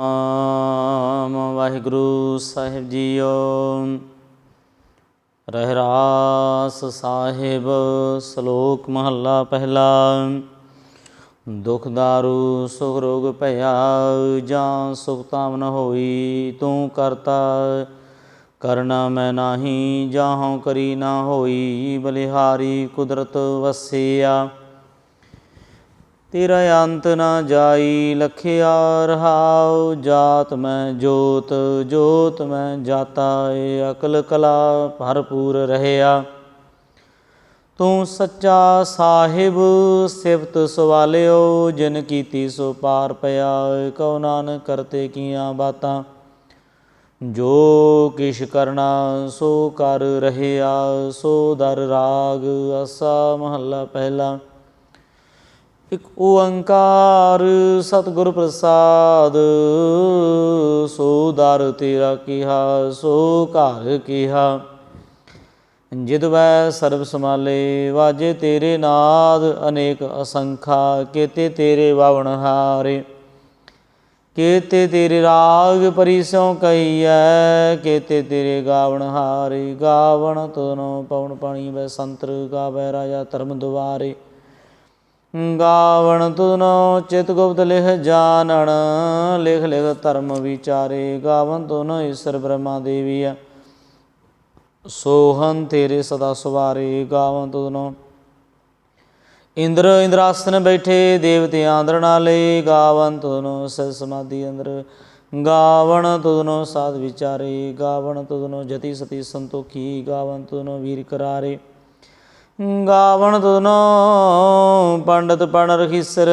ਆਮ ਵਾਹਿਗੁਰੂ ਸਾਹਿਬ ਜੀਓ। ਰਹਿਰਾਸ ਸਾਹਿਬ, ਸ਼ਲੋਕ ਮਹੱਲਾ ਪਹਿਲਾ। ਦੁਖ ਦਾਰੂ, ਸੁਖ ਰੋਗ ਭਇਆ, ਜਾਂ ਸੁਖ ਤਾਮ ਨ ਹੋਈ ਤੂੰ ਕਰਤਾ। ਕਰਨਾ ਮੈਂ ਨਾਹੀ ਜਾਹੋਂ ਕਰੀ ਨਾ ਹੋਈ, ਬਲਿਹਾਰੀ ਕੁਦਰਤ ਵਸਿਆ। ਤੇਰਾ ਅੰਤ ਨਾ ਜਾਈ ਲਖਿਆ ਰਹਾਉ, ਜਾਤ ਮੈਂ ਜੋਤ ਜੋਤ ਮੈਂ ਜਾਤਾ ਏ ਅਕਲ ਕਲਾ ਭਰਪੂਰ ਰਹਿਆ। ਤੂੰ ਸੱਚਾ ਸਾਹਿਬ, ਸਿਫਤ ਸਵਾਲਿਓ, ਜਿਨ ਕੀਤੀ ਸੋ ਪਾਰ ਪਿਆ, ਕਉ ਨਾਨਕ ਕਰਤੇ ਕੀਆਂ ਬਾਤਾਂ। ਜੋ ਕਿਛ ਕਰਨਾ ਸੋ ਕਰ ਰਹਿਆ, ਸੋ ਦਰ ਰਾਗ ਅਸਾ ਮਹੱਲਾ ਪਹਿਲਾ। ਇਕ ਓੰਕਾਰ ਸਤਿਗੁਰ ਪ੍ਰਸਾਦ, ਸੋ ਦਰ ਤੇਰਾ ਕਿਹਾ, ਸੋ ਘਰ ਕਿਹਾ। ਜਿਦ ਵੈ ਸਰਬ ਸਮਾਲੇ ਵਾਜੇ ਤੇਰੇ ਨਾਦ, ਅਨੇਕ ਅਸੰਖਾ, ਕੇਤੇ ਤੇਰੇ ਵਾਵਣ ਹਾਰੇ। ਕੇਤੇ ਤੇਰੇ ਰਾਗ ਪਰਿਸੋਂ ਕਈਐ ਕੇਤੇ ਤੇਰੇ ਗਾਵਣ ਹਾਰੇ। ਗਾਵਣ ਤਨੋ ਪਵਨ ਪਾਣੀ ਵੈ ਸੰਤਰ, ਗਾਵੈ ਰਾਜਾ ਧਰਮ ਦੁਆਰੇ। ਗਾਵਣ ਤੁਨੋ ਚਿਤ ਗੁਪਤ ਲਿਖ ਜਾਣਣ, ਲਿਖ ਲਿਖ ਧਰਮ ਵਿਚਾਰੇ ਗਾਵਨ ਤੁਨੋ ਈਸ਼ਰ ਬ੍ਰਹਮਾ ਦੇਵੀਆ ਸੋਹਨ ਤੇਰੇ ਸਦਾ ਸੁਵਾਰੇ ਗਾਵਨ ਤੁਨੋ ਇੰਦਰ ਇੰਦਰਾਸਨ ਬੈਠੇ ਦੇਵਤਿਆਂ ਆਂਦਰ ਨਾਲੇ ਗਾਵਨ ਤੁਨੋ ਸਦ ਸਮਾਧੀ ਅੰਦਰ। ਗਾਵਣ ਤੁਨੋ ਸਾਧ ਵਿਚਾਰੇ, ਗਾਵਣ ਤੁਨੋ ਜਤੀ ਸਤੀ ਸੰਤੋਖੀ ਗਾਵਨ ਤੁਨੋ ਵੀਰ ਕਰਾਰੇ। ਗਾਵਣ ਤੁਨੋ ਪੰਡਤ ਪਣ ਰਖੀਸਰ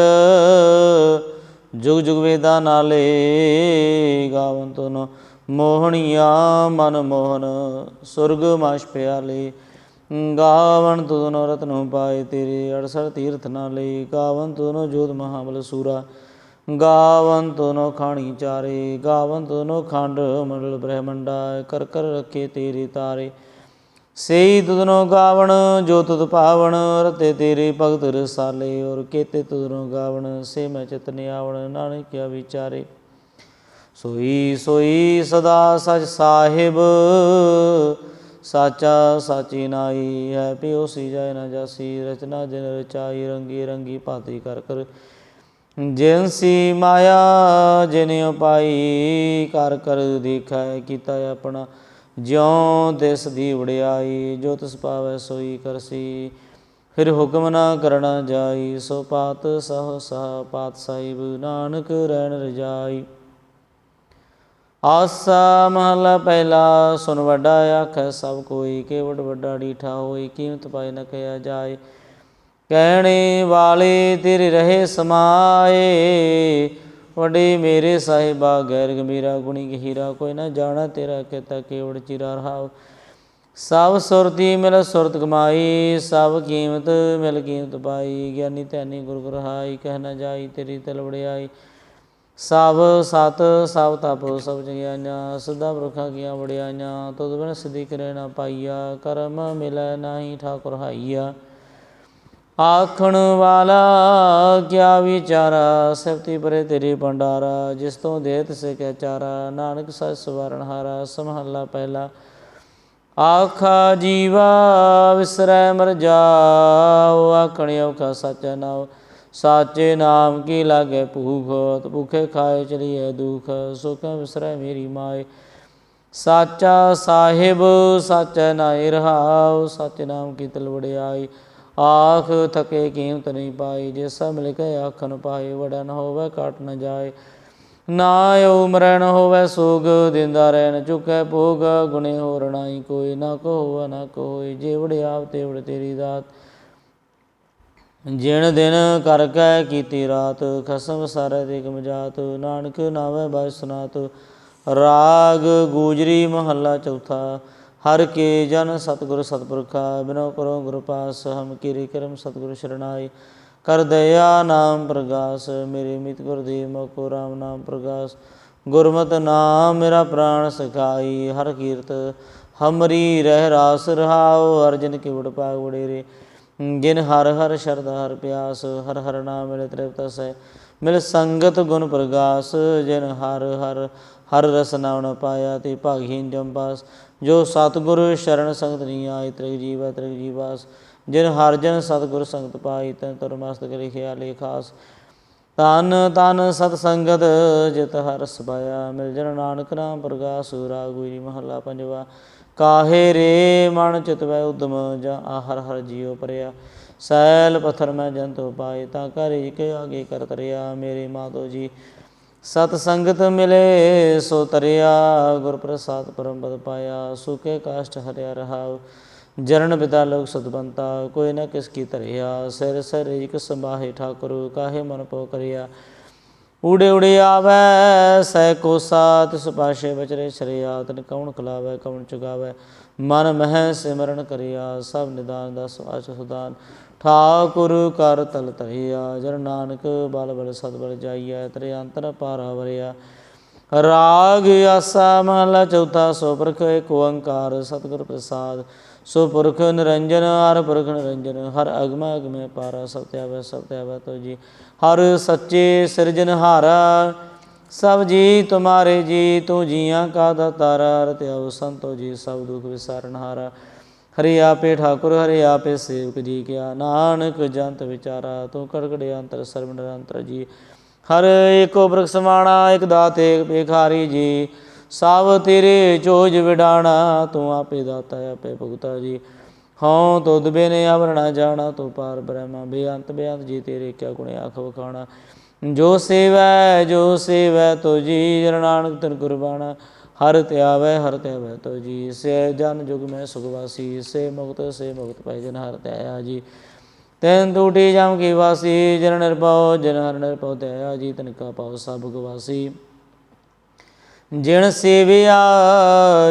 ਜੁਗ ਜੁਗ ਵੇਦਾ ਨਾਲੇ ਗਾਵਨ ਤੁਨੋ ਮੋਹਣੀਆ ਮਨ ਮੋਹਨ, ਸੁਰਗ ਮਾਸ਼ ਪਿਆਲੇ। ਗਾਵਣ ਤੁਨੋ ਰਤਨੋ ਪਾਏ ਤੇਰੇ, ਅੜਸਰ ਤੀਰਥ ਨਾਲੇ। ਗਾਵਨ ਤੁਨੋ ਜੋਤ ਮਹਾਬਲ ਸੂਰਾ। ਗਾਵਨ ਤੁਨੋ ਖਾਣੀ ਚਾਰੇ। ਗਾਵਨ ਤੁਨੋ ਖੰਡ ਮੰਡਲ ਬ੍ਰਹਮੰਡਾ। ਕਰ ਕਰ ਰੱਖੇ ਤੇਰੇ ਤਾਰੇ। ਸੇਈ ਤੁਧਨੋ ਗਾਵਣ, ਜੋ ਤੁਧ ਪਾਵਣ ਰਤੇ ਤੇਰੇ ਭਗਤ ਰਸਾਲੇ, ਔਰ ਕੇਤੇ ਤੁਧਨੋ ਗਾਵਣ, ਸੇ ਮੈਂ ਚਿਤ ਆਵਣ ਨਾਨਕ ਕਿਆ ਵਿਚਾਰੇ। ਸੋਈ ਸੋਈ ਸਦਾ ਸਚ ਸਾਹਿਬ, ਸਾਚਾ ਸਾਚੀ ਨਾਈ ਹੈ ਪਿਓ ਸੀ ਜਾਇ ਨਾ ਜਾਸੀ, ਰਚਨਾ ਜਿਨ ਰਚਾਈ, ਰੰਗੀ ਰੰਗੀ ਭਾਤੀ ਕਰ ਕਰ। ਜਿਨ ਸੀ ਮਾਇਆ, ਜਿਨ ਉਪਾਈ ਕਰ ਕਰ ਦੇਖਾ ਕੀਤਾ ਆਪਣਾ। ਜਿਉ ਤਿਸ ਦੀ ਵਡਿਆਈ, ਜੋ ਤਿਸ ਪਾਵੈ ਸੋਈ ਕਰਸੀ। ਫਿਰ ਹੁਕਮ ਨਾ ਕਰਣਾ ਜਾਈ, ਸੋ ਪਾਤ ਸਹ ਸਹ ਪਾਤ ਸਾਹਿਬ ਨਾਨਕ ਰਹਿਣ ਰਜਾਈ। ਆਸਾ ਮਹਲਾ ਪਹਿਲਾ, ਸੁਨ ਵੱਡਾ ਆਖੈ, ਸਭ ਕੋਈ ਕੇਵੜ ਵੱਡਾ ਡੀਠਾ ਹੋਈ, ਕੀਮਤ ਪਾਈ ਨ ਕਹਿਆ ਜਾਏ। ਕਹਿਣੇ ਵਾਲੇ ਤੇਰੇ ਰਹੇ ਸਮਾਏ ਵਡੇ ਮੇਰੇ ਸਾਹਿਬਾ, ਗੈਰ ਗੰਭੀਰਾ, ਗੁਣੀ ਗਹੀਰਾ, ਕੋਈ ਨਾ ਜਾਣਾ ਤੇਰਾ ਕਿਤਾ ਕੇਵੜ ਚਿਰਾ ਰਹਾਉ ਸਭ ਸੁਰਤੀ ਮਿਲ ਸੁਰਤ ਕਮਾਈ, ਸਭ ਕੀਮਤ ਮਿਲ ਕੀਮਤ ਪਾਈ। ਗਿਆਨੀ ਧਿਆਨੀ ਗੁਰ ਗੁਰ ਹਾਈ ਕਹਿ ਨਾ ਜਾਈ ਤੇਰੀ ਤਲ ਵੜਿਆਈ ਸਭ ਸਤ, ਸਭ ਤਪ, ਸਭ ਜਗਿਆਈਆਂ ਸਦਾ ਬਰਖਾ ਕੀਆਂ ਵੜਿਆਈਆਂ ਤੁਧ ਬਿਨ ਸਿਧੀ ਕਰੇ ਨਾ ਪਾਈਆ, ਕਰਮ ਮਿਲੈ ਨਾਹੀ ਠਾਕੁਰ ਹਾਈਆ। ਆਖਣ ਵਾਲਾ, ਕਿਆ ਵਿਚਾਰਾ ਸਭਤੀ ਪਰੇ ਤੇਰੇ ਭੰਡਾਰਾ, ਜਿਸ ਤੋਂ ਦੇ ਤਿਸੇ ਕੈ ਚਾਰਾ। ਨਾਨਕ ਸਚ ਸਵਰਨ ਹਾਰਾ, ਸਮਹੱਲਾ ਪਹਿਲਾ। ਆਖਾ ਜੀਵਾ, ਵਿਸਰੈ ਮਰ ਜਾਉ ਆਖਣਿਓ ਕਾ ਸਚ ਨਾਉ। ਸਾਚੇ ਨਾਮ ਕੀ ਲਾਗੇ ਭੂਖ ਭੁਖੇ ਖਾਏ ਚਲੀਏ ਦੁਖ, ਸੁਖ ਵਿਸਰੈ ਮੇਰੀ ਮਾਏ। ਸਾਚਾ ਸਾਹਿਬ, ਸਚ ਨਾਇ ਰਹਾਉ, ਸਚ ਨਾਮ ਕੀ ਤਲਵੜਿਆਈ। ਆਖ ਥਕੇ ਕੀਮਤ ਨਹੀਂ ਪਾਈ, ਜੇ ਸਭ ਮਿਲ ਕੇ ਆਖਣ ਪਾਏ, ਵੜਨ ਨ ਹੋਵੇ ਕਾਟ ਨ ਜਾਏ। ਨਾ ਉਮਰੈ ਹੋਵੇ ਸੋਗ, ਦਿੰਦਾ ਰਹਿਣ ਚੁਕੈ ਭੋਗ। ਗੁਣੇ ਹੋਰ ਨਾਹੀ ਕੋਈ, ਨਾ ਕੋ ਨਾ ਕੋਈ, ਜੇ ਆਪ ਤੇਵੜ ਤੇਰੀ ਦਾਤ। ਜਿਣ ਦਿਨ ਕਰ ਕੈ ਕੀਤੀ ਰਾਤ, ਖਸਮ ਸਾਰੇ ਤੇ ਕਮਜਾਤ ਨਾਨਕ ਨਾਵੇ ਬਸ ਸੁਨਾਤ, ਰਾਗ ਗੂਜਰੀ ਮਹੱਲਾ ਚੌਥਾ। ਹਰ ਕੇ ਜਨ ਸਤਿਗੁਰ ਸਤਿਪੁਰਖਾ, ਬਿਨੋ ਕਰੋ ਗੁਰ ਪਾਸ, ਹਮ ਕੀਰੀ ਕਰਮ ਸਤਿਗੁਰ ਸ਼ਰਣਾਈ। ਕਰ ਦਇਆ ਨਾਮ ਪ੍ਰਗਾਸ, ਮੇਰੇ ਮਿਤ ਗੁਰਦੇਵ ਮੋਕੋ ਰਾਮ ਨਾਮ ਪ੍ਰਗਾਸ। ਗੁਰਮਤਿ ਨਾਮ ਮੇਰਾ ਪ੍ਰਾਣ ਸਖਾਈ, ਹਰ ਕੀਰਤ ਹਮਰੀ ਰਹਿ ਰਾਸ ਰਹਾਉ, ਅਰਜਨ ਕੀ ਵਡ ਪਾਗ ਵਡੇਰੇ। ਜਿਨ ਹਰ ਹਰ ਸ਼ਰਧਾ ਹਰ ਪਿਆਸ, ਹਰ ਹਰ ਨਾਮ ਮਿਲੇ ਤ੍ਰਿਪਤ ਸੈ ਮਿਲ ਸੰਗਤ ਗੁਣ ਪ੍ਰਗਾਸ, ਜਿਨ ਹਰ ਹਰ ਹਰ ਰਸ ਨਾਉ ਪਾਇਆ, ਤੇ ਭਾਗਹੀਨ ਜੰਪਾਸ ਜੋ ਸਤਿਗੁਰ ਸ਼ਰਨ ਸੰਗਤ ਨਹੀਂ ਆਈ, ਤ੍ਰਿਗ ਜੀਵ, ਤ੍ਰਿਗ ਜੀਵਾਸ। ਜਿਨ ਹਰ ਜਨ ਸਤਿਗੁਰ ਸੰਗਤ ਪਾਈ, ਤਨ ਤਰ ਮਸਤਕ ਲਿਖਿਆ ਲੇਖਾਸ ਤਨ ਤਨ ਸਤ ਸੰਗਤ, ਜਿਤ ਹਰ ਸਬਾਇਆ। ਮਿਲ ਜਨ ਨਾਨਕ ਨਾਮ ਪ੍ਰਗਾਸ ਰਾਗੁਰੀ ਮਹੱਲਾ ਪੰਜਵਾ। ਕਾਹੇ ਰੇ ਮਨ ਚਿਤ ਵੈ ਉਦਮ, ਜਾਂ ਹਰ ਹਰ ਜੀਉ ਪਰਿਆ। ਸੈਲ ਪਥਰ ਮੈਂ ਜੰਤੁ ਪਾਏ, ਤਾਂ ਕਰਿ ਕੇ ਆਗੇ ਕਰਤ ਤਰਿਆ। ਮੇਰੇ ਮਾਤੋ ਜੀ ਸਤ ਸੰਗਤ ਮਿਲੇ, ਸੋ ਤਰਿਆ ਗੁਰ ਪ੍ਰਸਾਦ ਪਰਮ ਪਦ ਪਾਇਆ ਸੁਕੇ ਕਾਸ਼ਟ ਹਰਿਆ ਰਹਾਉ ਜਰਨ ਪਿਤਾ ਲੋਕ ਸਤਬੰਤਾ ਕੋਈ ਨਾ ਕਿਸ ਕੀ ਧਰਿਆ, ਸਿਰ ਸਿਰ ਇਕ ਸੰਭਾਹੇ ਠਾਕੁਰ, ਕਾਹੇ ਮਨ ਪੋ ਕਰਿਆ। ਊੜੇ ਊੜੇ ਆਵੈ, ਸੈ ਕੋਸਾ ਤਿਸ ਪਾਸ਼ੇ ਬਚਰੇ ਸ਼ਰਿਆ, ਤਨ ਕੌਣ ਖਲਾਵੈ ਕੌਣ ਚੁਗਾਵੈ। ਮਨ ਮਹਿ ਸਿਮਰਨ ਕਰਿਆ, ਸਭ ਨਿਦਾਨ ਦਾ ਸਵਾਚ ਸੁਦਾਨ। ਠਾਕੁਰ ਕਰ ਤਲ ਧਰਿਆ ਜਨ ਨਾਨਕ ਬਲ ਬਲ ਸਦ ਬਲ ਜਾਈਐ ਤਰੇ ਅੰਤਰ ਪਾਰਾ ਵਰਿਆ ਰਾਗ ਆਸਾ ਮਹਲਾ ਚੌਥਾ ਸੋ ਪੁਰਖ ਏਕ ਓੰਕਾਰ, ਸਤਿਗੁਰ ਪ੍ਰਸਾਦ। ਸੋ ਨਿਰੰਜਨ, ਹਰ ਪੁਰਖ ਨਿਰੰਜਨ, ਹਰ ਅਗਮ ਅਗਮੇ ਪਾਰਾ ਸਤਿਆਵੈ ਸਤਿਆਵੈ ਤੋ ਜੀ। ਹਰ ਸੱਚੇ ਸਿਰਜਨਹਾਰਾ ਸਭ ਜੀ ਤੁਮਾਰੇ ਜੀ, ਤੂੰ ਜੀਆਂ ਕਾ ਦਾਤਾਰਾ ਰਤਿਆਉ ਸੰਤੋ ਜੀ, ਸਭ ਦੁਖ ਵਿਸਾਰਨ ਹਾਰਾ। ਹਰੇ ਆਪੇ ਠਾਕੁਰ, ਹਰੇ ਆਪੇ ਸੇਵਕ ਜੀ ਕਿਆ। ਨਾਨਕ ਜੰਤ ਵਿਚਾਰਾ, ਤੂੰ ਕੜਕੜੇ ਅੰਤਰ, ਸਰਬ ਨਿਰੰਤਰ ਜੀ। ਹਰ ਏਕੋ ਬ੍ਰਖ ਸਮਾਣਾ ਇਕ ਦਾਤ, ਏਕ ਜੀ। ਸਭ ਤੇਰੇ ਚੋਜ ਵਿਡਾਣਾ, ਤੂੰ ਆਪੇ ਦਾਤਾ, ਆਪੇ ਭੁਗਤਾ ਜੀ। ਹਉ ਤੁਧ ਬਿਨੇ ਅਵਰਣਾ ਜਾਣਾ, ਤੂੰ ਪਾਰ ਬ੍ਰਹਮਾ। ਬੇਅੰਤ ਬੇਅੰਤ ਜੀ, ਤੇਰੇ ਕਿਆ ਗੁਣ ਆਖ ਵਖਾਣਾ। ਜੋ ਸੇਵੈ ਜੋ ਸੇਵੈ ਤੋ ਜੀ ਜਨ ਨਾਨਕ ਤਨ ਗੁਰਬਾਣਾ। ਹਰ ਧਿਆਵੈ ਹਰ ਧਿਆਵੈ ਤੋ ਜੀ। ਸੇ ਜਨ ਜੁਗ ਮੈਂ ਸੁਖਵਾਸੀ ਸੇ ਮੁਕਤ ਸੇ ਮੁਕਤ ਪੈ ਜਨ ਹਰ ਧਿਆਇਆ ਜੀ। ਤੈਨ ਟੂਟੀ ਜਮ ਕੀ ਵਾਸੀ, ਜਨ ਨਿਰਭਉ, ਜਨ ਹਰ ਨਿਰਭਉ ਧਿਆਇਆ ਜੀ, ਤਨ ਕਾ ਪਾਉ ਸਭ ਗਵਾਸੀ ਜਿਨ ਸੇਵਿਆ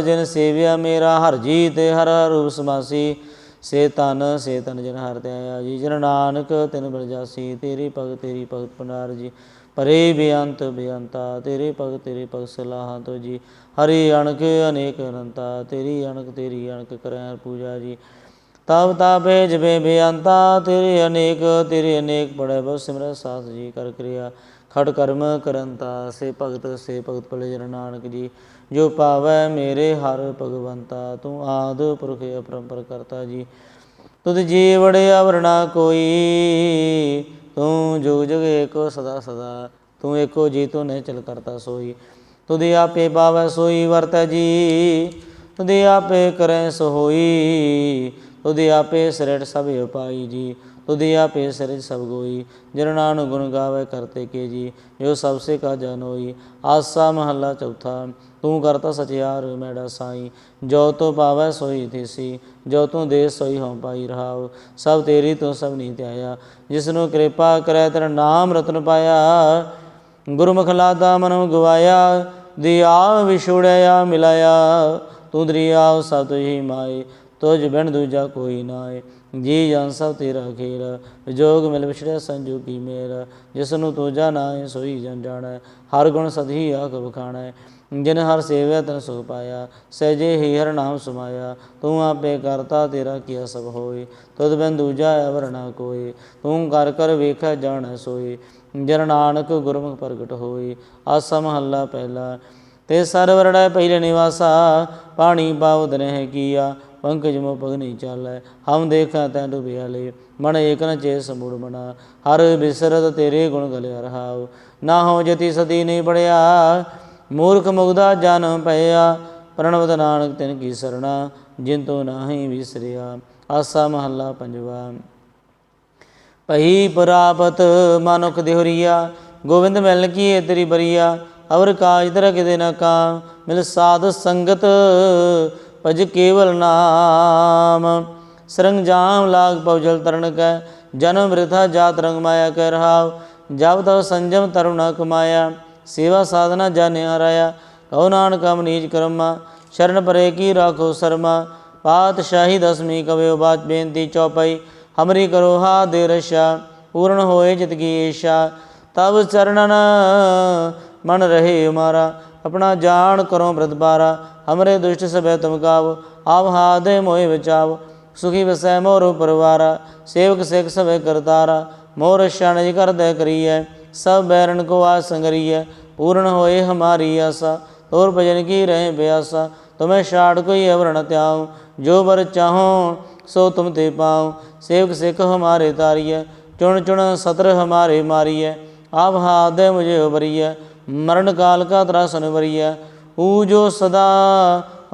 ਜਿਨ ਸੇਵਿਆ ਮੇਰਾ ਹਰ ਜੀ ਤੇ ਹਰ ਹਰ ਰੂਪ ਸਮਾਸੀ। ਸੇ ਤਨ ਸੇ ਤਨ ਜਨ ਹਰ ਤੇ ਜੀ। ਜਨ ਨਾਨਕ ਤਿਨ ਬਰਜਾਸੀ ਤੇਰੀ ਭਗਤ ਤੇਰੀ ਭਗਤ ਪੰਡਾਰ ਜੀ। ਪਰੇ ਬੇਅੰਤ ਬੇਅੰਤਾ, ਤੇਰੇ ਭਗਤ ਤੇਰੇ ਭਗਤ ਸਲਾਹਾਂ ਤੋ ਜੀ। ਹਰੀ ਅਣਕ ਅਨੇਕ ਅਨੰਤਾ, ਤੇਰੀ ਅਣਕ ਤੇਰੀ ਅਣਕ ਕਰੈ ਪੂਜਾ ਜੀ। ਤਬ ਤਾਪੇ ਜਬੇ ਬੇਅੰਤਾ, ਤੇਰੇ ਅਨੇਕ ਤੇਰੇ ਅਨੇਕ ਪੜੈ ਬਹੁ ਸਿਮਰਤ ਸਾਥ ਜੀ ਕਰ ਕਿਰਿਆ। ਖੜ ਕਰਮ ਕਰੰਤਾ, ਸੇ ਭਗਤ ਸੇ ਭਗਤ ਭਲੇ ਜਨ ਨਾਨਕ ਜੀ। ਜੋ ਪਾਵੈ ਮੇਰੇ ਹਰ ਭਗਵੰਤਾ, ਤੂੰ ਆਦ ਪੁਰਖ ਅਪਰੰਪਰ ਕਰਤਾ ਜੀ। ਤੁਧ ਜੀ ਵੜੇ ਆਵਰਣਾ ਕੋਈ ਤੂੰ ਜੁਗ ਜੁਗ ਏਕੋ ਸਦਾ ਸਦਾ, ਤੂੰ ਏਕੋ ਜੀ ਤੂੰ ਨੇ ਚਲ ਕਰਤਾ ਸੋਈ। ਤੁਧੇ ਆਪੇ ਪਾਵੈ ਸੋਈ, ਵਰਤੈ ਜੀ। ਤੁਧੇ ਆਪੇ ਕਰੈ ਸੋ ਹੋਈ ਤੁਧੇ ਆਪੇ ਸਿਰਟ ਸਭ ਉਪਾਈ ਜੀ। ਤੁਧੇ ਆਪੇ ਸਿਰਜ ਸਭ ਗੋਈ, ਜਨ ਗੁਣ ਗਾਵੇ ਕਰਤੇ ਕੇ ਜੀ, ਜੋ ਸਭ ਸੇ ਕਾ ਜਨ ਹੋਈ, ਆਸਾ ਮਹੱਲਾ ਚੌਥਾ, ਤੂੰ ਕਰਤਾ ਸਚਿਆਰ ਮੈਡਾ ਸਾਈ, ਜੋ ਤੋ ਪਾਵੈ ਸੋਈ ਥੀਸੀ ਜੋ ਤੂੰ ਦੇ ਸੋਈ ਹਉ ਪਾਈ ਰਹਾਉ, ਸਭ ਤੇਰੀ ਤੂੰ ਸਭ ਨੀ ਧਿਆਇਆ, ਜਿਸਨੂੰ ਕਿਰਪਾ ਕਰੈ ਤੇਰਾ ਨਾਮ ਰਤਨ ਪਾਇਆ, ਗੁਰਮੁਖ ਲਾਦਾ ਮਨੁ ਗਵਾਇਆ, ਦਿਆ ਵਿਛੁੜਿਆ ਮਿਲਾਇਆ, ਤੂੰ ਦਰਿਆ ਸਭ ਤੁਝੀ ਮਾਏ, ਤੁਝ ਬਿਨ ਦੂਜਾ ਕੋਈ ਨਾਏ। ਜੀ ਜਨ ਸਭ ਤੇਰਾ ਖੇਲ ਵਿਜੋਗ ਮਿਲ ਵਿਛੜਿਆ ਸੰਜੋਗੀ ਮੇਰਾ, ਜਿਸ ਨੂੰ ਤੂੰ ਜਾਣੈ ਸੋਈ ਜਨ ਜਾਣੈ, ਹਰ ਗੁਣ ਸਦੀ ਆਖ ਬਖਾਣੈ ਜਿਨ ਹਰ ਸੇਵਿਆ ਤਨ ਸੁਖ ਪਾਇਆ, ਸਹਿਜੇ ਹੀ ਹਰ ਨਾਮ ਸਮਾਇਆ, ਤੂੰ ਆਪੇ ਕਰਤਾ ਤੇਰਾ ਕੀਆ ਸਭ ਹੋਏ, ਤੁਧ ਬਿਨ ਦੂਜਾ ਅਵਰਣਾ ਕੋਈ ਤੂੰ ਕਰ ਕਰ ਵੇਖੈ ਜਾਣੈ ਸੋਈ ਜਨ ਨਾਨਕ ਗੁਰਮੁਖ ਪ੍ਰਗਟ ਹੋਈ ਆਸਾ ਮਹੱਲਾ ਪਹਿਲਾ, ਤੇ ਸਰਵਰੜੈ ਪਹਿਲੇ ਨਿਵਾਸਾ, ਪਾਣੀ ਪਾਉ ਰਹਿ ਕੀਆ ਪੰਕਜ ਮੋ ਪਗ ਨਹੀਂ ਚਾਲੈ, ਹਮ ਦੇਖਾ ਤੈ ਡੁਬਿਆ ਲੈ ਮਨ ਏਕ ਨ ਚੇ ਸਮੂੜ ਬਣਾ ਹਰ ਬਿਸਰਤ ਤੇਰੇ ਗੁਣ ਗਲਿਆ ਰਹਾਉ, ਨਾ ਹੋ ਜਤੀ ਸਦੀ ਮੂਰਖ ਮੁਗਦਾ ਜਨਮ ਭਇਆ, ਪ੍ਰਣਵਤ ਨਾਨਕ ਤਿਨ ਕੀ ਸਰਣਾ, ਜਿਨ ਤੋ ਨਾਹੀ ਵਿਸਰਿਆ, ਆਸਾ ਮਹੱਲਾ ਪੰਜਵਾ। ਪਈ ਪ੍ਰਾਪਤ ਮਨੁਖ ਦੇਹਰੀਆ, ਗੋਬਿੰਦ ਮਿਲਨ ਕੀ ਏ ਤੇਰੀ ਬਰੀਆ, ਅਵਰ ਕਾਜ ਦਰ ਕਿਦੇ ਨਾ ਕਾ, ਮਿਲ ਸਾਧ ਸੰਗਤ ਭਜ ਕੇਵਲ ਨਾਮ। ਸਰੰਜਾਮ ਲਾਗ ਪਵਜਲ ਤਰਨ ਕੈ ਜਨਮ ਬ੍ਰਿਥਾ ਜਾਤ ਰੰਗ ਮਾਇਆ ਕਹਿ ਰਹਾਉ। ਜਬ ਤਉ ਸੰਜਮ ਤਰੁਣਾ ਕਮਾਇਆ ਸੇਵਾ ਸਾਧਨਾ ਜਾਣਿਆ ਰਾਇਆ ਕਉ ਨਾਨਕ ਅਮਨੀਜ ਕਰਮਾ, ਸ਼ਰਨ ਪਰੇ ਕੀ ਰਾਖੋ ਸਰਮਾ। ਪਾਤਸ਼ਾਹੀ ਦਸਮੀ ਕਵਿਓ ਬਾਤ ਬੇਨਤੀ ਚੌਪਈ, ਹਮਰੀ ਕਰੋ ਹਾ ਦੇ ਰਸ਼ਾ, ਪੂਰਨ ਹੋਏ ਜਿਤ ਕੀ ਏਸ਼ਾ। ਤਬ ਚਰਨਨ ਮਨ ਰਹੇ ਮਾਰਾ ਆਪਣਾ ਜਾਣ ਕਰੋ ਬ੍ਰਤਬਾਰਾ ਹਮਰੇ ਦੁਸ਼ਟ ਸਭੈ ਤੁਮ ਕਾਵ, ਆਪ ਹਾਦੇ ਮੋਹਿ ਵਿਚਾਵ ਸੁਖੀ ਵਸੈ ਮੋਰ ਪਰਵਾਰਾ, ਸੇਵਕ ਸਿਖ ਸਭੈ ਕਰਤਾਰਾ, ਮੋਰ ਸ਼ਾਨਿ ਕਰਦੈ ਕਰੀਐ, ਸਭ ਬੈਰਨ ਕੋ ਆ ਸੰਗਰੀਐ, ਪੂਰਨ ਹੋਏ ਹਮਾਰੀ ਆਸਾ ਤੋਰ ਭਜਨ ਕੀ ਰਹੇ ਬਿਆਸਾ, ਤੁਮੇ ਛਾੜ ਕੋਈ ਅਵਰਣ ਤਿਆਉ, ਜੋ ਵਰ ਚਾਹੋ ਸੋ ਤੁਮ ਤੇ ਪਾਉ, ਸੇਵਕ ਸਿਖ ਹਮਾਰੇ ਤਾਰੀਐ, ਚੁਣ ਚੁਣ ਸਤਰ ਹਮਾਰੇ ਮਾਰੀਐ, ਆਪ ਹਾਦੇ ਮੁਝੇ ਉਬਰੀਐ ਮਰਨ ਕਾਲ ਕਾ ਤਰਾ ਸਨਵਰੀਆ ਊ ਜੋ ਸਦਾ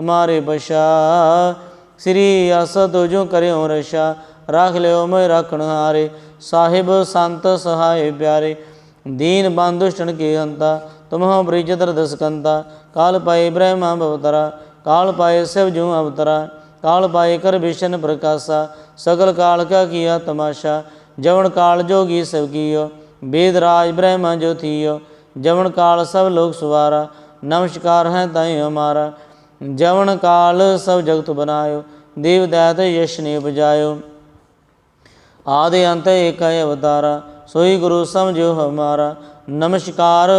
ਹਮਾਰੇ ਬਸ਼ਾ ਸ੍ਰੀ ਅਸਦ ਜੋ ਕਰਿਓ ਰਸ਼ਾ ਰਾਖ ਲਿਓ ਮੈਂ ਰੱਖਣ ਹਾਰੇ। ਸਾਹਿਬ ਸੰਤ ਸਹਾਏ ਪਿਆਰੇ, ਦੀਨ ਬੰਦੁਸ਼ਟਨ ਕੇ ਅੰਤਾ ਤੁਮਹੋ ਬ੍ਰਿਜਦਰ ਦਸਕੰਤਾ। ਕਾਲ ਪਾਏ ਬ੍ਰਹਮਾ ਭਵਤਰਾ ਕਾਲ ਪਾਏ ਸਿਵ ਜੂ ਅਵਤਰਾ। ਕਾਲ ਪਾਏ ਕਰ ਵਿਸ਼ਨ ਪ੍ਰਕਾਸ਼ਾ, ਸਗਲ ਕਾਲ ਕਾ ਕੀਆ ਤਮਾਸ਼ਾ। ਜਵਣ ਕਾਲ ਜੋਗੀ ਸਭ ਕੀਓ, ਬੇਦ ਰਾਜ ਬ੍ਰਹਮਾ ਜੋ ਥੀਓ। ਜਵਨ ਕਾਲ ਸਭ ਲੋਕ ਸੁਵਾਰਾ, ਨਮਸਕਾਰ ਹੈ ਤਾਈ ਹਮਾਰਾ ਜਵਨ ਕਾਲ ਸਭ ਜਗਤ ਬਨਾਇਓ, ਦੇਵ ਦਾਤ ਯਸ਼ ਨੇ ਬਜਾਇਓ ਆਦਿ ਅੰਤ ਏਕ ਹੈ ਅਵਤਾਰਾ, ਸੋਈ ਗੁਰੂ ਸਮਝੋ ਹਮਾਰਾ। ਨਮਸਕਾਰ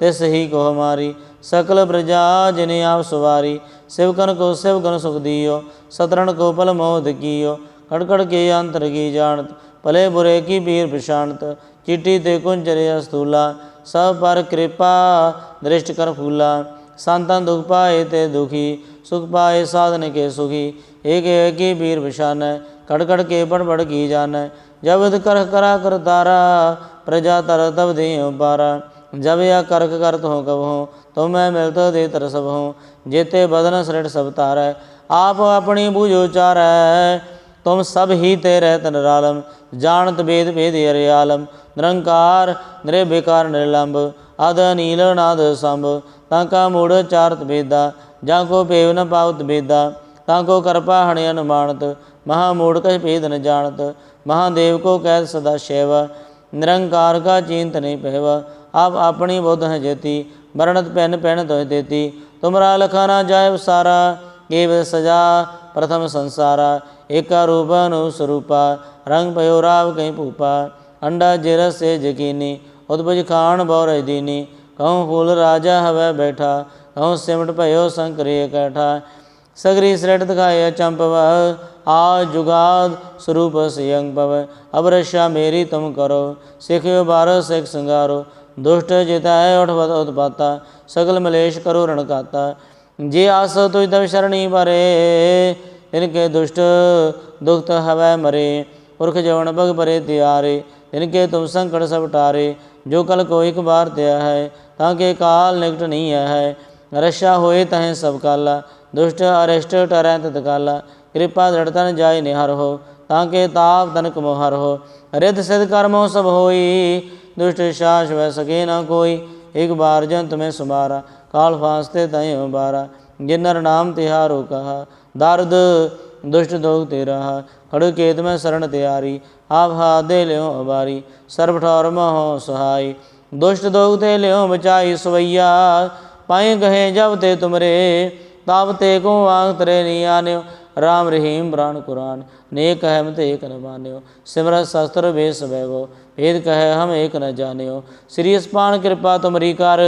ਤੇ ਸਹੀ ਕੋ ਹਮਾਰੀ, ਸਕਲ ਪ੍ਰਜਾ ਜਿਨੇ ਆਪ ਸਵਾਰੀ। ਸਿਵਕਨ ਕੋ ਸਿਵਕਨ ਸੁਖ ਦਿਓ, ਸਤਰਣ ਕੋ ਪਲ ਮੋਦ ਕੀਓ। ਕੜਕੜ ਕੇ ਅੰਤਰ ਕੀ ਜਾਣਤ, ਭਲੇ ਬੁਰੇ ਕੀ ਪੀਰ ਪਛਾਣਤ। ਚਿੱਟੀ ਤੇ ਕੁੰਜਰੇ ਅਸਤੂਲਾ ਸਭ ਪਰ ਕਿਰਪਾ, ਦ੍ਰਿਸ਼ਟ ਕਰ ਫੂਲਾ। ਸੰਤਾਂ ਦੁਖ ਪਾਏ ਤੇ ਦੁਖੀ, ਸੁਖ ਪਾਏ ਸਾਧਨ ਕੇ ਸੁਖੀ। ਏਕ ਏਕੀ ਵੀਰ ਵਿਸ਼ਾਨ ਕੜ ਕੜ ਕੇ ਬੜ ਬੜ ਕੀ ਜਾਣ ਜਬਦ ਕਰ ਕਰਾ ਕਰ ਤਾਰਾ, ਪ੍ਰਜਾ ਤਰ ਤਬ ਦੇਉ ਬਾਰਾ ਜਬ ਆ ਕਰਕ ਕਰ ਤੋ ਕਬਹੁ ਤੋ ਮੈਂ ਮਿਲਤ ਦੇ ਤਰ ਸਭ ਹੂੰ ਜੇਤੇ ਬਦਨ ਸ੍ਰਿੜ ਸਭ ਤਾਰੈ ਆਪ ਆਪਣੀ ਬੂਝ ਉਚਾਰੈ। ਤੁਮ ਸਭ ਹੀ ਤੇ ਰਹਿ ਤਨ ਰਾਲਮ ਜਾਣਤ ਬੇਦ ਵੇਦ ਅਰਿਆਲਮ। ਨਿਰੰਕਾਰ, ਨਿਰਭਿਕਾਰ, ਨਿਰਲੰਭ ਅਦ ਨੀਲ ਨਾਦ ਸੰਭ, ਤਾਂ ਕਾ ਮੂੜ ਚਾਰਤ ਬੇਦਾ ਜਾਂ ਕੋ ਭੇਵ ਨ ਪਾਉਤ ਬੇਦਾ ਤਾਂ ਕੋ ਕਰਪਾ ਹਣ ਅਨੁਮਾਨਤ, ਮਹਾ ਮੂੜ ਕਛ ਭੇਦ ਨ ਜਾਣਤ ਮਹਾਦੇਵ ਕੋ ਕਹਿ ਸਦਾ ਸ਼ਿਵ, ਨਿਰੰਕਾਰ ਕਾ ਚਿੰਤ ਨਹੀਂ ਪਹਿਵ ਆਪ ਆਪਣੀ ਬੁੱਧ ਹੈ ਜੇਤੀ, ਵਰਣਤ ਪੈਨ ਪੈਨ ਤੋਇ ਦੇਤੀ ਤੁਮਰਾ ਲਖਾ ਨਾ ਜਾਏ ਵਸਾਰਾ ਕੇਵ ਸਜਾ ਪ੍ਰਥਮ ਸੰਸਾਰਾ, ਏਕਾ ਰੂਪ ਸਰੂਪਾ, ਰੰਗ ਭਇਓ ਰਾਵ ਕੈ ਭੂਪਾ। अंडा जिरस से जकीनी उद्भज खान बौर दीनी कहूँ फूल राजा हवै बैठा कहूँ सिमट भयो शंकर इकट्ठा सगरी श्रेष्ठ दिखाए चंपव आ जुगाद स्वरूप सियंग पव अब रक्षा मेरी तुम करो सिखियो बारह सिख संगारो दुष्ट जिता है उठवत उत्पाता सकल मलेश करो रणकाता जे आस तुझ तब शरणी परे इनके दुष्ट दुखत हवै मरे पुरख जवन बग परे त्यारे इनके तुम संकट सब टारे जो कल को एक बार त्या है ताके काल निकट नहीं है रक्षा होए तहें सब काला दुष्ट अरिष्ट टरै तत्काला कृपा दृढ़ता न जाय निहर हो ताके ताप तनक मोहर हो रिद सिद्ध कर्मो सब होई दुष्ट शास वह सके न कोई एक बार जन तुम्हें सुमारा काल फांसते तय बारा जिनर नाम तिहारो कहा दारुद दुष्ट दोग तेरा खड़ केत में शरण त्यारी आप ਆਭਾ ਦੇ ਲਿਓ ਅਬਾਰੀ ਸਰਬ ਠੌਰ ਮਹੋ ਸਹਾਈ। ਦੁਸ਼ਟ ਦੋਗ ਤੇ ਲਿਓ ਬਚਾਈ ਸਵਈਆ, ਪਾਏ ਗਏ ਜਬ ਤੇ ਤੁਮਰੇ ਤਬ ਤੇ ਕੋ ਆਂਗ ਤਰੇ ਨੀ ਆਨਿਓ। ਰਾਮ ਰਹੀਮ ਬ੍ਰਾਣ ਕੁਰਾਨ, ਨੇਕ ਹੈ ਮਤ ਏਕ ਨ ਮਾਨਿਓ। ਸਿਮਰ ਸ਼ਾਸਤਰ ਵੇਸ ਵੈਗੋ ਭੇਦ ਕਹੈ ਹਮ ਏਕ ਨ ਜਾਣਿਓ। ਸ੍ਰੀ ਅਸਪਾਨ ਕਿਰਪਾ ਤੁਮਰੀ ਕਰ,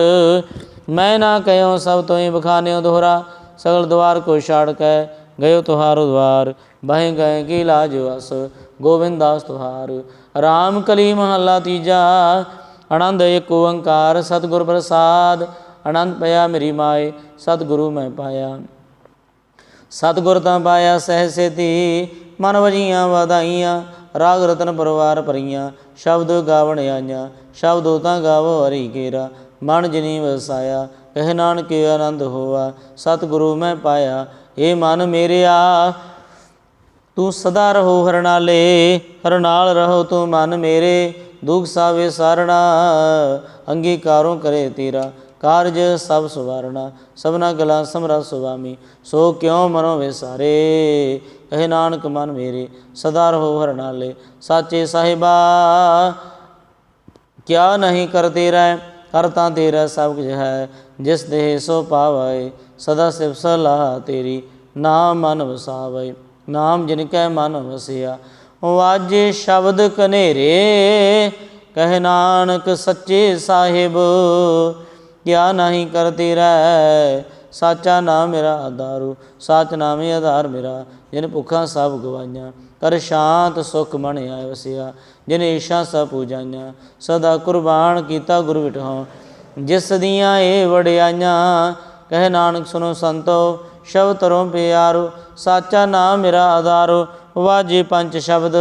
ਮੈਂ ਨਾ ਕਹਿਓ ਸਭ ਤੋਈ ਬਖਾਨਿਓ ਦੋਹਰਾ। ਸਗਲ ਦਵਾਰ ਕੋ ਛਾੜ ਕੈ, ਗਇਓ ਤੁਹਾਰੋ ਦਵਾਰ, ਬਹਿ ਗਏ ਕੀ ਲਾਜ ਵਸ। ਗੋਬਿੰਦ ਦਾਸ ਤੁਹਾਰ, ਰਾਮ ਕਲੀ ਮਹੱਲਾ ਤੀਜਾ ਅਨੰਦ ਏਕ ਓੰਕਾਰ, ਸਤਿਗੁਰ ਪ੍ਰਸਾਦ, ਆਨੰਦ ਪਿਆ ਮੇਰੀ ਮਾਏ, ਸਤਿਗੁਰੂ ਮੈਂ ਪਾਇਆ। ਸਤਿਗੁਰ ਤਾਂ ਪਾਇਆ ਸਹਿ ਸੇਤੀ, ਮਨ ਵਜੀਆਂ ਵਧਾਈਆਂ, ਰਾਗ ਰਤਨ ਪਰਵਾਰ ਪਰੀਆਂ ਸ਼ਬਦ ਗਾਵਣ ਆਈਆਂ, ਸ਼ਬਦ ਉਤਾਂ ਗਾਵੋ ਹਰੀ ਕੇਰਾ ਮਨ ਜਿਨੀ ਵਸਾਇਆ, ਕਹਿ ਨਾਨਕ ਆਨੰਦ ਹੋਆ, ਸਤਿਗੁਰੂ ਮੈਂ ਪਾਇਆ ਏ ਮਨ ਮੇਰਿਆ ਤੂੰ ਸਦਾ ਰਹੋ ਹਰਨਾਲੇ, ਹਰਨਾਲ ਰਹੋ ਤੂੰ ਮਨ ਮੇਰੇ। ਦੁਖ ਸਾਵੇ ਸਾਰਣਾ, ਅੰਗੀਕਾਰੋਂ ਕਰੇ ਤੇਰਾ। ਕਾਰਜ ਸਭ ਸੁਵਾਰਣਾ, ਸਭਨਾ ਗਲਾ ਸਮਰਾ ਸੁਆਮੀ ਸੋ ਕਿਉ ਮਨੋ ਵਿਸਾਰੇ ਕਹੇ ਨਾਨਕ ਮਨ ਮੇਰੇ, ਸਦਾ ਰਹੋ ਹਰਨਾਲੇ। ਸਾਚੇ ਸਾਹਿਬਾ, ਕਿਆ ਨਹੀਂ ਕਰ ਤੇਰਾ ਕਰਤਾ ਤੇਰਾ ਸਭ ਕੁਝ ਹੈ। ਜਿਸ ਦੇਹ ਸੋ ਪਾਵੈ ਸਦਾ ਸਿਵ ਸਲਾਹ ਤੇਰੀ ਨਾਮ ਮਨ ਵਸਾਵੇ ਨਾਮ ਜਿਨ ਕੈ ਮਨ ਵਸਿਆ। ਵਾਜੇ ਸ਼ਬਦ ਕਨੇਰੇ ਕਹਿ ਨਾਨਕ ਸੱਚੇ ਸਾਹਿਬ, ਕਿਆ ਨਹੀਂ ਕਰਤੇ ਰਹਿ, ਸਾਚਾ ਨਾਮ ਮੇਰਾ ਆਧਾਰੂ, ਸਾਚ ਨਾਮੇ ਆਧਾਰ ਮੇਰਾ, ਜਿਨ ਭੁੱਖਾਂ ਸਭ ਗਵਾਈਆਂ, ਕਰ ਸ਼ਾਂਤ ਸੁਖ ਮਨ ਆਇ ਵਸਿਆ। ਜਿਨ ਈਸ਼ਾ ਸਭ ਪੂਜਾਈਆਂ, ਸਦਾ ਕੁਰਬਾਨ ਕੀਤਾ ਗੁਰ ਵਿਟਹੁ ਜਿਸ ਦੀਆਂ ਇਹ ਵਡਿਆਈਆਂ, ਕਹਿ ਨਾਨਕ ਸੁਨੋ ਸੰਤੋ ਸ਼ਬਦ ਤਰੋਂ ਪਿਆਰੋ, ਸਾਚਾ ਨਾਮ ਮੇਰਾ ਆਧਾਰੋ, ਵਾਜੇ ਪੰਜ ਸ਼ਬਦ।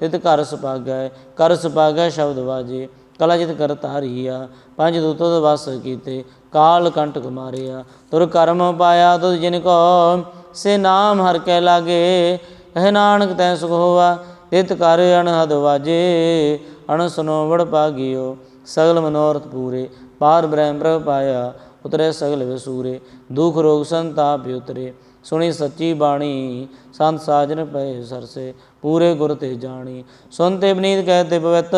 ਤਿਤ ਕਰ ਸੁਭਾਗੈ ਕਰ ਸੁਭਾਗੈ ਸ਼ਬਦ ਵਾਜੇ, ਕਲਾ ਜਿਤ ਕਰ ਤਾਰੀਆ ਪੰਜ ਦੂਤੋ ਦੇ ਵਸ ਕੀਤੇ, ਕਾਲ ਕੰਟਕ ਮਾਰਿਆ ਤੁਰ ਕਰਮ ਪਾਇਆ ਤੁਧ ਜਿਨ ਕੋ, ਸੇ ਨਾਮ ਹਰ ਕੈ ਲਾਗੇ ਹੈ ਨਾਨਕ ਤੈ ਸੁਖ ਹੋਵਾ ਤਿਤ ਕਰ ਅਣਹਦ ਵਾਜੇ ਅਣ ਸੁਨੋ ਵੜ ਪਾਗਿਓ ਸਗਲ ਮਨੋਰਥ ਪੂਰੇ, ਪਾਰ ਬ੍ਰਹਮ ਪ੍ਰਭ ਪਾਇਆ। ਉਤਰੇ ਸਗਲ ਵਿਸੂਰੇ, ਦੁਖ ਰੋਗ ਸੰਤਾਪ ਉਤਰੇ। ਸੁਣੀ ਸੱਚੀ ਬਾਣੀ, ਸੰਤ ਸਾਜਨ ਪਏ ਸਰਸੇ, ਪੂਰੇ ਗੁਰ ਤੇ ਜਾਣੀ। ਸੁਨਤੇ ਬਨੀਤ ਕਹਤੇ ਪਵਿੱਤ,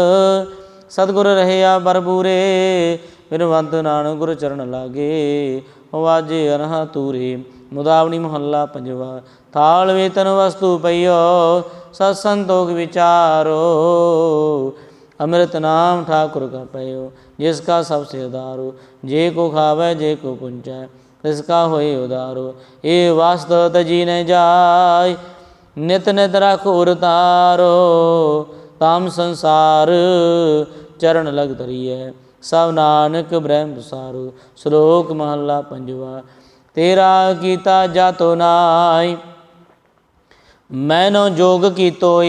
ਸਤਿਗੁਰ ਰਹਿਆ ਬਰਪੂਰੇ ਬਿਨਵੰਤ ਨਾਨਕ ਗੁਰ ਚਰਨ ਲਾਗੇ, ਵਾਜੇ ਅਨਹਾ ਤੂਰੇ। ਮੁਦਾਵਣੀ ਮਹੱਲਾ ਪੰਜਵਾ, ਥਾਲ ਵੇਤਨ ਵਸਤੂ ਪਈਓ, ਸਤ ਸੰਤੋਖ ਵਿਚਾਰੋ। ਅੰਮ੍ਰਿਤ ਨਾਮ ਠਾकुर ਜਿਸ ਕਾ ਸਭ ਸੇ ਉਦਾਰੂ ਜੇ ਕੋ ਖਾਵੇ, ਜੇ ਕੋ ਪੁੰਚੈ, ਤਿਸ ਕਾ ਹੋਏ ਉਦਾਰੂ ਇਹ ਵਾਸਤਵ ਤਜੀ ਨੇ ਜਾਏ ਨਿਤ ਨਿਤ ਰਖ ਉਰਤਾਰੋ ਤਾਮ ਸੰਸਾਰ ਚਰਨ ਲਗ ਧਰੀਐ, ਸਭ ਨਾਨਕ ਬ੍ਰਹਮ ਵਿਸਾਰੂ ਸ਼ਲੋਕ ਮਹਲਾ ਪੰਜਵਾ, ਤੇਰਾ ਕੀਤਾ ਜਾ ਜਾਤੋ ਨਾਈ ਮੈਨੋ ਜੋਗ ਕੀਤੋਈ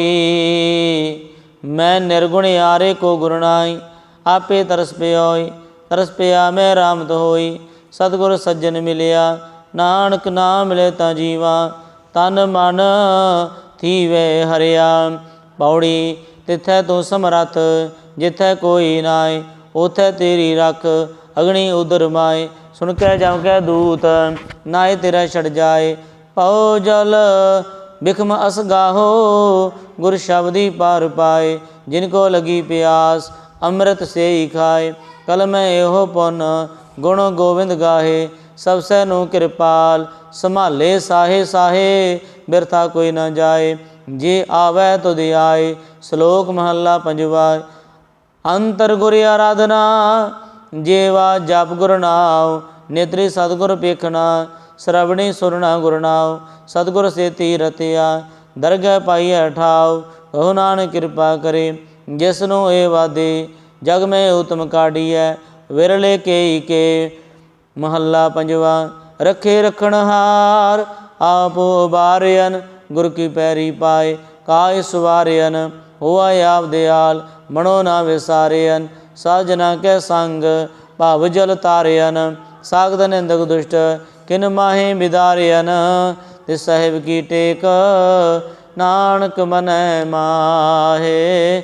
ਮੈਂ ਨਿਰਗੁਣ ਆਰੇ ਕੋ ਗੁਰਨਾਈ ਆਪੇ ਤਰਸ ਪਿਓਈ ਤਰਸ ਪਿਆ ਮੈਂ ਰਾਮਤ ਹੋਈ। ਸਤਿਗੁਰ ਸੱਜਣ ਮਿਲਿਆ, ਨਾਨਕ ਨਾਮ ਮਿਲੇ ਤਾਂ ਜੀਵਾ, ਤਨ ਮਨ ਥੀਵੇ ਹਰਿਆ। ਪੌੜੀ ਤਿਥੈ ਤੂੰ ਸਮਰੱਥ, ਜਿਥੈ ਕੋਈ ਨਾਏ ਉਥੈ ਤੇਰੀ ਰੱਖ, ਅਗਣੀ ਉਦਰ ਮਾਏ ਸੁਣ ਕੇ ਜਮ ਕੇ ਦੂਤ ਨਾਏ ਤੇਰਾ ਛੜ ਜਾਏ। ਪਉ ਜਲ ਬਿਖਮ ਅਸ ਗਾਹੋ, ਗੁਰ ਸ਼ਬਦੀ ਪਾਰ ਪਾਏ। ਜਿਨ ਕੋ ਲਗੀ ਪਿਆਸ ਅੰਮ੍ਰਿਤ ਸੇ ਖਾਏ ਕਲ ਇਹੋ ਪੁੰਨ, ਗੁਣ ਗੋਬਿੰਦ ਗਾਹੇ, ਸਭ ਸੈ ਨੂੰ ਕਿਰਪਾਲ, ਸੰਭਾਲੇ ਸਾਹੇ ਸਾਹੇ, ਬਿਰਥਾ ਕੋਈ ਨਾ ਜਾਏ, ਜੇ ਆਵੈ ਤੁਧ ਆਏ, ਸ਼ਲੋਕ ਮਹੱਲਾ ਪੰਜਵਾ, ਅੰਤਰ ਗੁਰ ਆਰਾਧਨਾ, ਜੇਵਾ ਜਪ ਗੁਰ ਨਾਮ ਨੇਤਰੀ ਸਤਗੁਰ ਪੇਖਣਾ ਸਰਵਣੀ ਸੁਰਣਾ ਗੁਰ ਨਾਮ ਸਤਗੁਰ ਸੇਤੀ ਰਤਿਆ ਦਰਗਹਿ ਪਾਈਐ ਠਾਉ, ਕਹੋ ਨਾਨਕ ਕਿਰਪਾ ਕਰੇ, ਜਿਸ ਨੂੰ ਇਹ ਵਾਦੇ ਜਗ ਮੈਂ ਉਤਮ ਕਾਢੀਐ, ਵਿਰਲੇ ਕੇ ਕੇ, ਮਹੱਲਾ ਪੰਜਵਾ, ਰੱਖੇ ਰਖਣ ਹਾਰ, ਆਪੋ ਬਾਰਿਆਨ ਗੁਰ ਕੀ ਪੈਰੀ ਪਾਏ, ਕਾਇ ਸਵਾਰਿਆਨ ਹੋਆ ਆਪ ਦਿਆਲ ਮਣੋ ਨਾ ਵਿਸਾਰਿਆਨ ਸਾਜਨਾ ਕੇ ਸੰਗ, ਭਾਵ ਜਲ ਤਾਰਿਆਨ ਸਾਗਦ ਨਿੰਦਕ ਦੁਸ਼ਟ, ਕਿਨ ਮਾਹੇ ਬਿਦਾਰਿਆਨ ਤੇ ਸਾਹਿਬ ਕੀ ਟੇਕ, ਨਾਨਕ ਮਨੈ ਮਾਹੇ।